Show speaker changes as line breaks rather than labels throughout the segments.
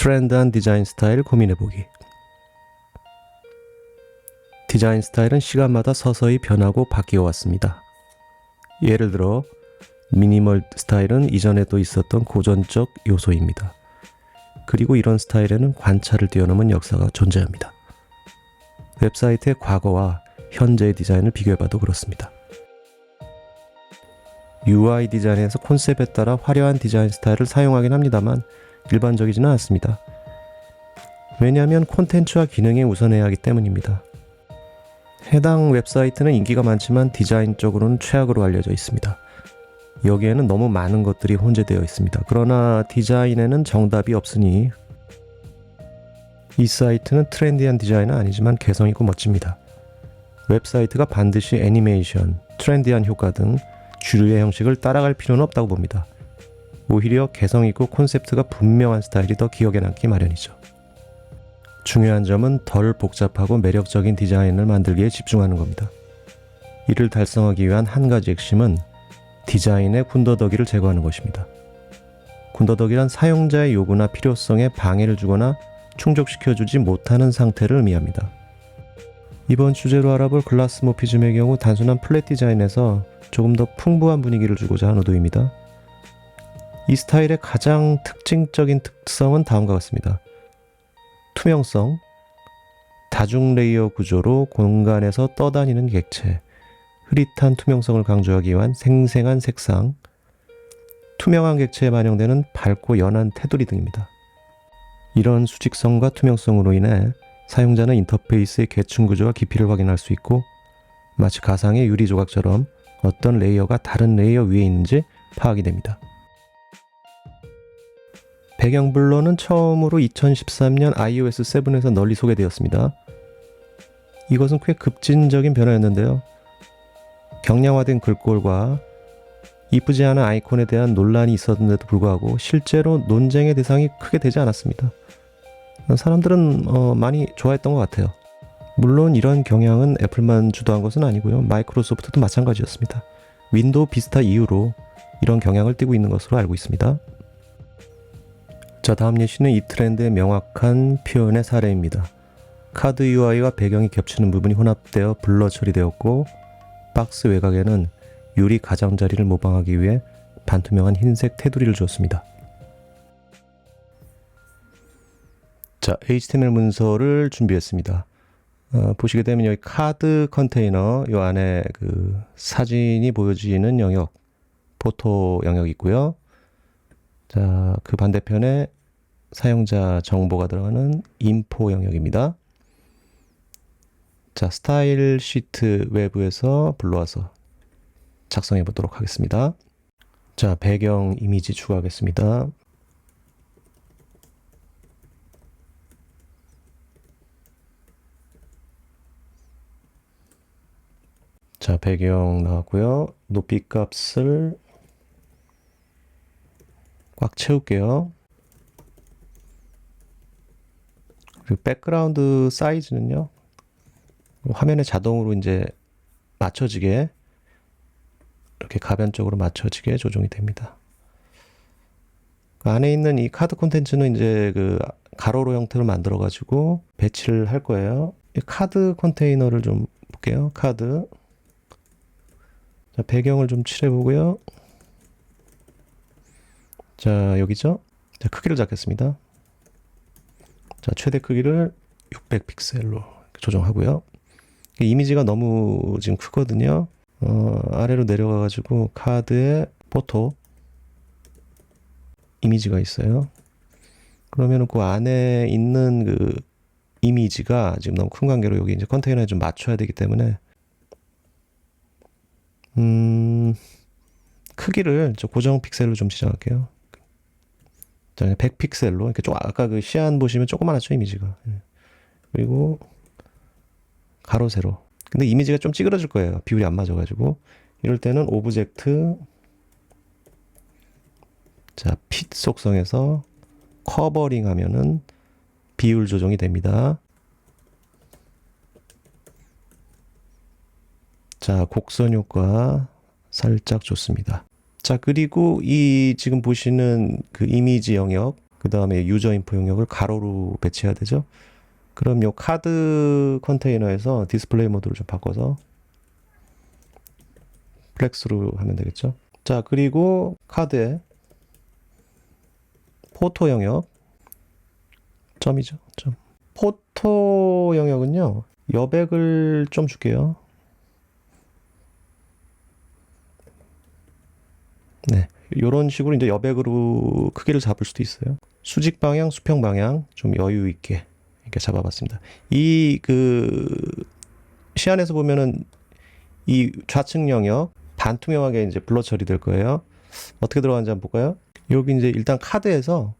트렌드한 디자인 스타일 고민해보기. 디자인 스타일은 시간마다 서서히 변하고 바뀌어 왔습니다. 예를 들어, 미니멀 스타일은 이전에도 있었던 고전적 요소입니다. 그리고 이런 스타일에는 관찰을 뛰어넘은 역사가 존재합니다. 웹사이트의 과거와 현재의 디자인을 비교해봐도 그렇습니다. UI 디자인에서 콘셉트에 따라 화려한 디자인 스타일을 사용하긴 합니다만 일반적이지는 않습니다. 왜냐하면 콘텐츠와 기능에 우선해야 하기 때문입니다. 해당 웹사이트는 인기가 많지만 디자인적으로는 최악으로 알려져 있습니다. 여기에는 너무 많은 것들이 혼재되어 있습니다. 그러나 디자인에는 정답이 없으니 이 사이트는 트렌디한 디자인은 아니지만 개성있고 멋집니다. 웹사이트가 반드시 애니메이션, 트렌디한 효과 등 주류의 형식을 따라갈 필요는 없다고 봅니다. 오히려 개성있고 콘셉트가 분명한 스타일이 더 기억에 남기 마련이죠. 중요한 점은 덜 복잡하고 매력적인 디자인을 만들기에 집중하는 겁니다. 이를 달성하기 위한 한 가지 핵심은 디자인의 군더더기를 제거하는 것입니다. 군더더기란 사용자의 요구나 필요성에 방해를 주거나 충족시켜주지 못하는 상태를 의미합니다. 이번 주제로 알아볼 글라스 모피즘의 경우 단순한 플랫 디자인에서 조금 더 풍부한 분위기를 주고자 한 의도입니다. 이 스타일의 가장 특징적인 특성은 다음과 같습니다. 투명성, 다중 레이어 구조로 공간에서 떠다니는 객체, 흐릿한 투명성을 강조하기 위한 생생한 색상, 투명한 객체에 반영되는 밝고 연한 테두리 등입니다. 이런 수직성과 투명성으로 인해 사용자는 인터페이스의 계층 구조와 깊이를 확인할 수 있고 마치 가상의 유리 조각처럼 어떤 레이어가 다른 레이어 위에 있는지 파악이 됩니다. 배경 블러는 처음으로 2013년 iOS 7에서 널리 소개되었습니다. 이것은 꽤 급진적인 변화였는데요. 경량화된 글꼴과 이쁘지 않은 아이콘에 대한 논란이 있었는데도 불구하고 실제로 논쟁의 대상이 크게 되지 않았습니다. 사람들은 어, 많이 좋아했던 것 같아요. 물론 이런 경향은 애플만 주도한 것은 아니고요. 마이크로소프트도 마찬가지였습니다. 윈도우 비스타 이후로 이런 경향을 띠고 있는 것으로 알고 있습니다. 자, 다음 예시는 이 트렌드의 명확한 표현의 사례입니다. 카드 UI와 배경이 겹치는 부분이 혼합되어 블러 처리되었고 박스 외곽에는 유리 가장자리를 모방하기 위해 반투명한 흰색 테두리를 주었습니다. 자, HTML 문서를 준비했습니다. 어, 보시게 되면 여기 카드 컨테이너 요 안에 그 사진이 보여지는 영역, 포토 영역이 있고요. 자, 그 반대편에 사용자 정보가 들어가는 인포 영역입니다. 자, 스타일 시트 외부에서 불러와서 작성해 보도록 하겠습니다. 자, 배경 이미지 추가하겠습니다. 자, 배경 나왔고요. 높이 값을 꽉 채울게요. 그리고 백그라운드 사이즈는요. 화면에 자동으로 이제 맞춰지게 이렇게 가변적으로 맞춰지게 조정이 됩니다. 그 안에 있는 이 카드 콘텐츠는 이제 그 가로로 형태로 만들어 가지고 배치를 할 거예요. 이 카드 컨테이너를 좀 볼게요. 카드. 자, 배경을 좀 칠해 보고요. 자, 여기죠? 자, 크기를 잡겠습니다. 자, 최대 크기를 600 픽셀로 조정하고요. 이미지가 너무 지금 크거든요. 어, 아래로 내려가 가지고 카드에 포토 이미지가 있어요. 그러면 그 안에 있는 그 이미지가 지금 너무 큰 관계로 여기 이제 컨테이너에 좀 맞춰야 되기 때문에 음, 크기를 저 고정 픽셀로 좀 지정할게요. 자, 100픽셀로 이렇게 좀 아까 그 시안 보시면 조그만하죠 이미지가. 예. 그리고 가로 세로. 근데 이미지가 좀 찌그러질 거예요. 비율이 안 맞아가지고. 이럴 때는 오브젝트 자, 핏 속성에서 커버링 하면은 비율 조정이 됩니다. 자, 곡선 효과 살짝 좋습니다. 자, 그리고 이 지금 보시는 그 이미지 영역 그 다음에 유저 인포 영역을 가로로 배치해야 되죠. 그럼 요 카드 컨테이너에서 디스플레이 모드를 좀 바꿔서 플렉스로 하면 되겠죠. 자, 그리고 카드에 포토 영역 점이죠. 점. 포토 영역은요. 여백을 좀 줄게요. 네. 요런 식으로 이제 여백으로 크기를 잡을 수도 있어요. 수직 방향, 수평 방향 좀 여유 있게 이렇게 잡아봤습니다. 이 그 시안에서 보면은 이 좌측 영역 반투명하게 이제 블러 처리될 거예요. 어떻게 들어가는지 한번 볼까요? 여기 이제 일단 카드에서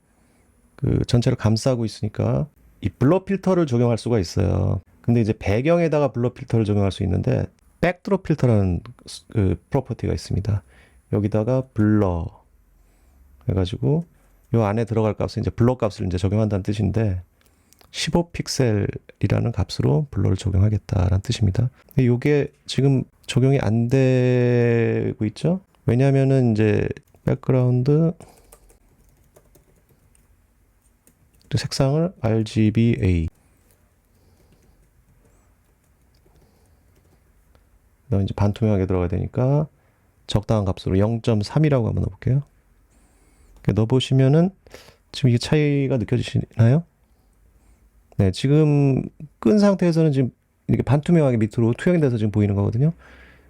그 전체를 감싸고 있으니까 이 블러 필터를 적용할 수가 있어요. 근데 이제 배경에다가 블러 필터를 적용할 수 있는데 백드로 필터라는 그 프로퍼티가 있습니다. 여기다가 블러 해가지고 요 안에 들어갈 값은 이제 블러 값을 이제 적용한다는 뜻인데 15픽셀이라는 값으로 블러를 적용하겠다라는 뜻입니다. 요게 지금 적용이 안 되고 있죠? 왜냐면은 이제 백그라운드 색상을 RGBA 이제 반투명하게 들어가야 되니까 적당한 값으로 0.3이라고 한번 넣어볼게요. 넣어보시면은 지금 이게 차이가 느껴지시나요? 네, 지금 끈 상태에서는 지금 이렇게 반투명하게 밑으로 투영이 돼서 지금 보이는 거거든요.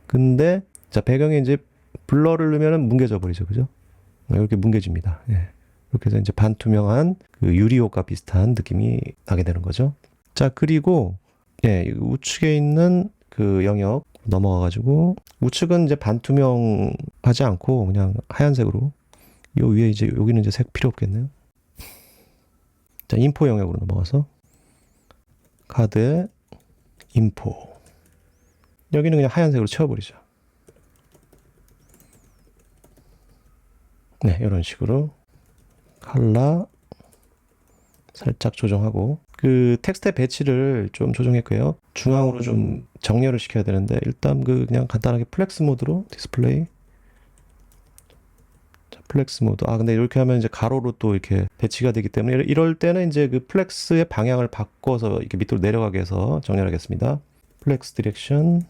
근데 자 배경에 이제 블러를 넣으면은 뭉개져 버리죠, 그죠? 네, 이렇게 뭉개집니다. 예. 이렇게 해서 이제 반투명한 그 유리옷과 비슷한 느낌이 나게 되는 거죠. 자 그리고 예, 이 우측에 있는 그 영역 넘어가가지고 우측은 이제 반투명하지 않고 그냥 하얀색으로. 요 위에 이제 여기는 이제 색 필요 없겠네요. 자 인포 영역으로 넘어가서. 카드 인포. 여기는 그냥 하얀색으로 채워버리죠. 네 이런 식으로. 칼라 살짝 조정하고 그 텍스트의 배치를 좀 조정했고요. 중앙으로 좀 정렬을 시켜야 되는데 일단 그 그냥 간단하게 플렉스 모드로 디스플레이 자, 플렉스 모드. 아 근데 이렇게 하면 이제 가로로 또 이렇게 배치가 되기 때문에 이럴- 때는 이제 그 플렉스의 방향을 바꿔서 이렇게 밑으로 내려가게 해서 정렬하겠습니다. 플렉스 디렉션.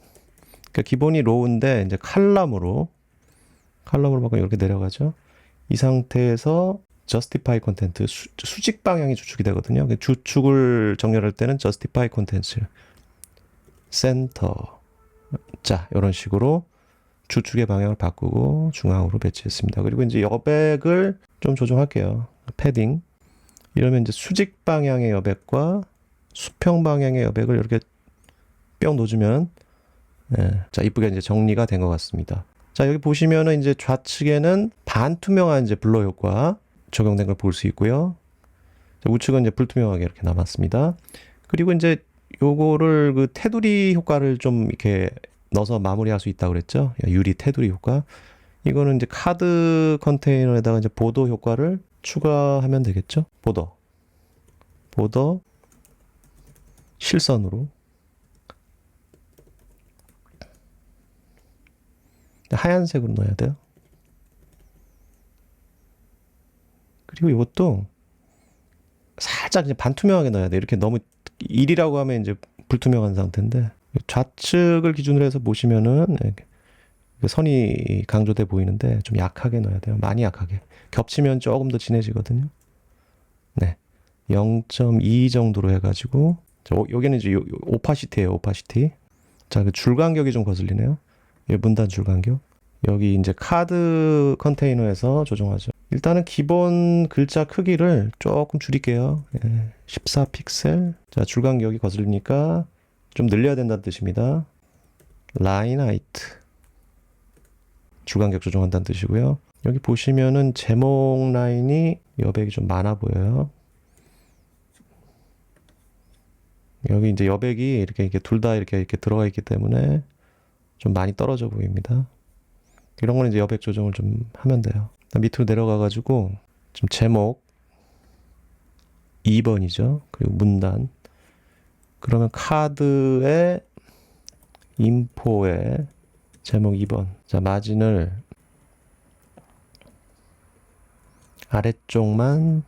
그러니까 기본이 로우인데 이제 칼럼으로 칼럼으로 바꾸면 이렇게 내려가죠. 이 상태에서 justify content 수, 수직 방향이 주축이 되거든요. 그 주축을 정렬할 때는 justify content 센터 자 이런 식으로 주축의 방향을 바꾸고 중앙으로 배치했습니다. 그리고 이제 여백을 좀 조정할게요. 패딩 이러면 이제 수직 방향의 여백과 수평 방향의 여백을 이렇게 뿅 놓아주면 예, 자 이쁘게 이제 정리가 된 것 같습니다. 자 여기 보시면은 이제 좌측에는 반투명한 이제 블러 효과 적용된 걸 볼 수 있고요. 자, 우측은 이제 불투명하게 이렇게 남았습니다. 그리고 이제 요거를 그 테두리 효과를 좀 이렇게 넣어서 마무리할 수 있다고 그랬죠. 유리 테두리 효과. 이거는 이제 카드 컨테이너에다가 이제 보더 효과를 추가하면 되겠죠. 보더. 보더 실선으로 하얀색으로 넣어야 돼요. 그리고 이것도 살짝 이제 반투명하게 넣어야 돼. 이렇게 너무 1이라고 하면 이제 불투명한 상태인데 좌측을 기준으로 해서 보시면은 그 선이 강조돼 보이는데 좀 약하게 넣어야 돼요. 많이 약하게. 겹치면 조금 더 진해지거든요. 네. 0.2 정도로 해가지고 자, 어, 여기는 이제 오파시티예요. 오파시티. 자, 그 줄 간격이 좀 거슬리네요. 이 문단 줄 간격. 여기 이제 카드 컨테이너에서 조정하죠. 일단은 기본 글자 크기를 조금 줄일게요. 예, 14 픽셀. 자, 줄 간격이 거슬리니까 좀 늘려야 된다는 뜻입니다. 라인 하이트. 줄 간격 조정한다는 뜻이고요. 여기 보시면은 제목 라인이 여백이 좀 많아 보여요. 여기 이제 여백이 이렇게 이렇게 둘 다 이렇게 이렇게 들어가 있기 때문에 좀 많이 떨어져 보입니다. 이런 거는 이제 여백 조정을 좀 하면 돼요. 밑으로 내려가 가지고 지금 제목 2번이죠. 그리고 문단. 그러면 카드의 인포의 제목 2번. 자, 마진을 아래쪽만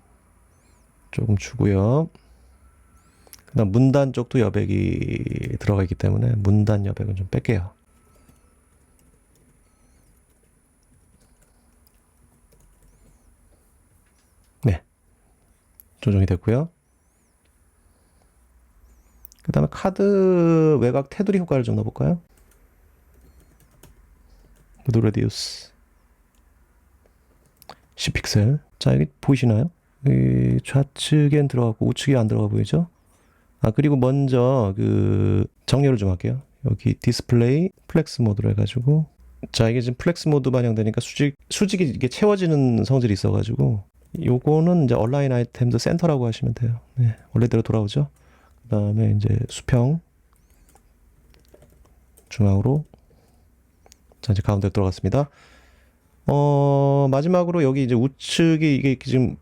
조금 주고요. 그다음 문단 쪽도 여백이 들어가 있기 때문에 문단 여백은 좀 뺄게요. 네. 조정이 됐고요. 그 다음에 카드 외곽 테두리 효과를 좀 넣어볼까요? 무드 레디우스 10픽셀. 자 여기 보이시나요? 이 좌측엔 들어가고 우측에 안 들어가 보이죠? 아 그리고 먼저 그 정렬을 좀 할게요. 여기 디스플레이 플렉스 모드로 해가지고 자 이게 지금 플렉스 모드 반영되니까 수직 수직이 이게 채워지는 성질이 있어가지고 요거는 이제 얼라인 아이템도 센터라고 하시면 돼요. 네, 원래대로 돌아오죠. 그 다음에 이제 수평 중앙으로 자 이제 가운데 들어갔습니다. 어 마지막으로 여기 이제 우측이 이게 지금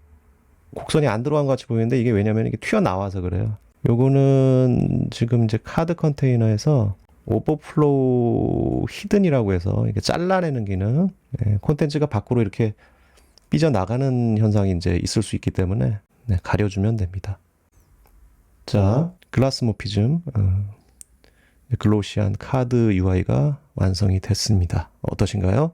곡선이 안 들어간 것 같이 보이는데 이게 왜냐면 이게 튀어나와서 그래요. 요거는 지금 이제 카드 컨테이너에서 오버플로우 히든이라고 해서 이게 잘라내는 기능, 예, 콘텐츠가 밖으로 이렇게 삐져나가는 현상이 이제 있을 수 있기 때문에 네, 가려주면 됩니다. 자, 글라스 모피즘, 어, 글로시한 카드 UI가 완성이 됐습니다. 어떠신가요?